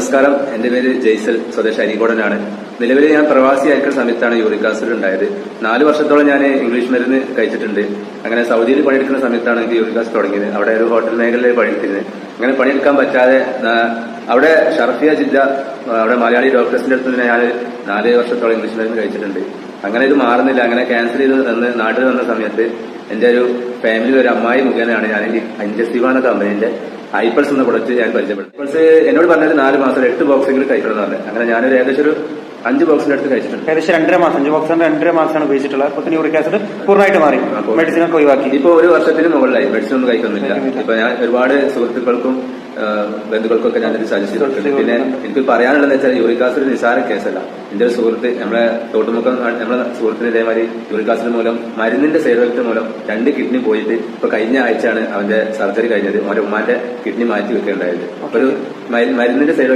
നമസ്കാരം. എന്റെ പേര് ജയ്സൽ സ്വദേശ് അരികോടനാണ് നിലവിൽ ഞാൻ പ്രവാസി പ്രവാസിയായിരിക്കുന്ന സമയത്താണ് യൂറിക് ഉണ്ടായത്. നാല് വർഷത്തോളം ഞാൻ ഇംഗ്ലീഷ് മരുന്ന് കഴിച്ചിട്ടുണ്ട്. അങ്ങനെ സൗദിയിൽ പണിയെടുക്കുന്ന സമയത്താണ് എനിക്ക് യൂറിക് തുടങ്ങിയത്. അവിടെ ഒരു ഹോട്ടൽ മേഖലയിൽ പണിയെടുത്തിരുന്നത്. അങ്ങനെ പണിയെടുക്കാൻ പറ്റാതെ അവിടെ ഷർഫിയ ജില്ല അവിടെ മലയാളി ഡോക്ടേഴ്സിന്റെ അടുത്ത് നിന്ന് ഞാൻ നാല് വർഷത്തോളം ഇംഗ്ലീഷ് മരുന്ന് കഴിച്ചിട്ടുണ്ട്. അങ്ങനെ ഇത് മാറുന്നില്ല. അങ്ങനെ ക്യാൻസൽ ചെയ്ത് നാട്ടിൽ വന്ന സമയത്ത് എന്റെ ഒരു ഫാമിലി ഒരു അമ്മായി മുഖേനയാണ് ഞാൻ ഈ അഞ്ചസ്തിവ എന്ന കമ്പനീന്റെ ഐപ്പൾസ് എന്ന പ്രൊഡക്റ്റ് ഞാൻ പരിചയപ്പെട്ടു ഐപ്പൾസ് എന്നോട് പറഞ്ഞത് നാല് മാസം എട്ട് ബോക്സെങ്കിലും കഴിക്കണം എന്ന് പറഞ്ഞു. അങ്ങനെ ഞാനൊരു ഏകദേശം ഒരു അഞ്ച് ബോക്സിന്റെ അടുത്ത് കഴിച്ചിട്ടുണ്ട്. ഏകദേശം രണ്ടര മാസം അഞ്ച് ബോക്സ് രണ്ടര മാസമാണ് ഉപയോഗിച്ചിട്ടുള്ളത്. അപ്പൊ യൂറിക് ആസിഡ് പൂർണമായിട്ട് മാറി. മെഡിസിൻ ഒക്കെ ഒഴിവാക്കി. ഇപ്പൊ ഒരു വർഷത്തിന് മുകളിലായി. മെഡിസിൻ ഒന്നും കഴിക്കുന്നില്ല. ഇപ്പൊ ഞാൻ ഒരുപാട് സുഹൃത്തുക്കൾക്കും ബന്ധുക്കൾക്കൊക്കെ ഞാനിത് സജസ്റ്റ് ചെയ്തിട്ടുണ്ട് പിന്നെ എനിക്ക് പറയാനുള്ളത് വെച്ചാൽ യൂറിക്കാസ് ഒരു നിസാര കേസല്ല. എന്റെ ഒരു സുഹൃത്ത് നമ്മളെ തോട്ടുമുക്കം നമ്മളെ സുഹൃത്തിന് ഇതേമാതിരി യൂറിക് മൂലം മരുന്നിന്റെ സൈഡ് മൂലം രണ്ട് കിഡ്നി പോയിട്ട് ഇപ്പൊ കഴിഞ്ഞ ആഴ്ചയാണ് അവന്റെ സർജറി കഴിഞ്ഞത്. അവന്റെ ഉമ്മാന്റെ കിഡ്നി മാറ്റി വെക്കുകയുണ്ടായത് അപ്പൊ ഒരു മരുന്നിന്റെ സൈഡ്